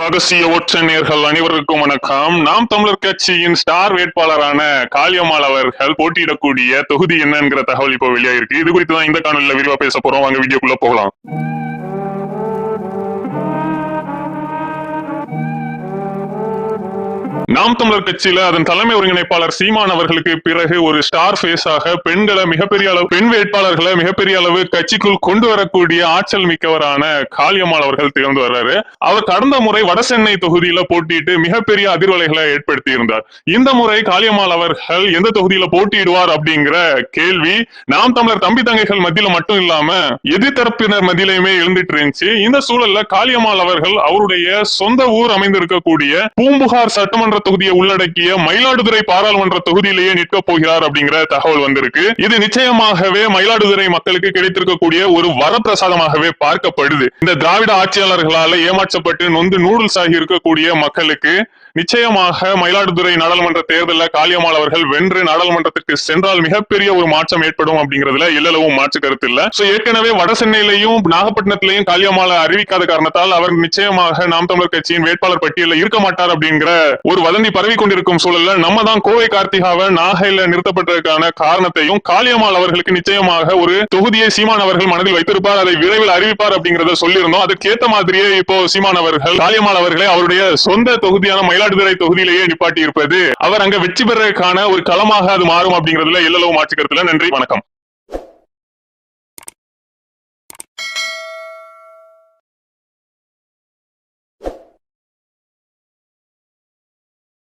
ரகசிய ஒற்றநேர்கள் அனைவருக்கும் வணக்கம். நாம் தமிழர் கட்சியின் ஸ்டார் வேட்பாளரான காளியம்மாள் அவர்கள் போட்டியிடக்கூடிய தொகுதி என்னங்கிற தகவல் இப்போ வெளியாயிருக்கு. இது குறித்து தான் இந்த காணொலியில் விரிவா பேச போறோம். வாங்க வீடியோக்குள்ள போகலாம். நாம் தமிழர் கட்சியில அதன் தலைமை ஒருங்கிணைப்பாளர் சீமான் அவர்களுக்கு பிறகு ஒரு ஸ்டார் பேஸாக பெண்களை மிகப்பெரிய அளவு பெண் வேட்பாளர்களை மிகப்பெரிய அளவு கட்சிக்குள் கொண்டு வரக்கூடிய ஆற்றல் மிக்கவரான காளியம்மாள் அவர்கள் திகழ்ந்து வர்றாரு. அவர் கடந்த முறை வடசென்னை தொகுதியில போட்டியிட்டு மிகப்பெரிய அதிர்வலைகளை ஏற்படுத்தி இருந்தார். இந்த முறை காளியம்மாள் அவர்கள் எந்த தொகுதியில போட்டியிடுவார் அப்படிங்கிற கேள்வி நாம் தமிழர் தம்பி தங்கைகள் மத்தியில மட்டும் இல்லாம எதிர்த்தரப்பினர் மத்தியிலையுமே எழுந்துட்டு இருந்துச்சு. இந்த சூழல்ல காளியம்மாள் அவர்கள் அவருடைய சொந்த ஊர் அமைந்திருக்கக்கூடிய பூம்புகார் சட்டமன்ற சட்டமன்ற தொகுதியை உள்ளடக்கிய மயிலாடுதுறை பாராளுமன்ற தொகுதியிலேயே நிற்க போகிறார் அப்படிங்கிற தகவல் வந்திருக்கு. இது நிச்சயமாகவே மயிலாடுதுறை மக்களுக்கு கிடைத்திருக்கக்கூடிய ஒரு வரப்பிரசாதமாகவே பார்க்கப்படுது. இந்த திராவிட ஆட்சியாளர்களால ஏமாற்றப்பட்டு நொந்து நூடுல்ஸ் ஆகி இருக்கக்கூடிய மக்களுக்கு நிச்சயமாக மயிலாடுதுறை நாடாளுமன்ற தேர்தலில் காளியம்மாள் அவர்கள் வென்று நாடாளுமன்றத்திற்கு சென்றால் மிகப்பெரிய ஒரு மாற்றம் ஏற்படும் அப்படிங்கிறதுல எல்லளவும் மாற்று கருத்து இல்ல. சோ ஏற்கனவே வட சென்னையிலையும் நாகப்பட்டினத்திலையும் காளியம்மாளை அறிவிக்காத காரணத்தால் அவர் நிச்சயமாக நாம் தமிழர் கட்சியின் வேட்பாளர் பட்டியலில் இருக்க மாட்டார் அப்படிங்கிற ஒரு வதந்தி பரவி கொண்டிருக்கும் சூழல்ல நம்ம தான் கோவை கார்த்திகாவை நாகையில நிறுத்தப்பட்டதற்கான காரணத்தையும் காளியம்மாள் அவர்களுக்கு நிச்சயமாக ஒரு தொகுதியை சீமான் அவர்கள் மனதில் வைத்திருப்பார் அதை விரைவில் அறிவிப்பார் அப்படிங்கறத சொல்லியிருந்தோம். அதுக்கேத்த மாதிரியே இப்போ சீமான் அவர்கள் காளியம்மாள் அவர்களை அவருடைய சொந்த தொகுதியான மயிலாடுதுறை தொகுதியிலேயே நிப்பாட்டி இருப்பது அவர் அங்க வெற்றி பெறக்கான ஒரு களமாக அது மாறும் அப்படிங்கிறதுல எல்லளவு மாற்றுக்கிறதுல நன்றி வணக்கம்.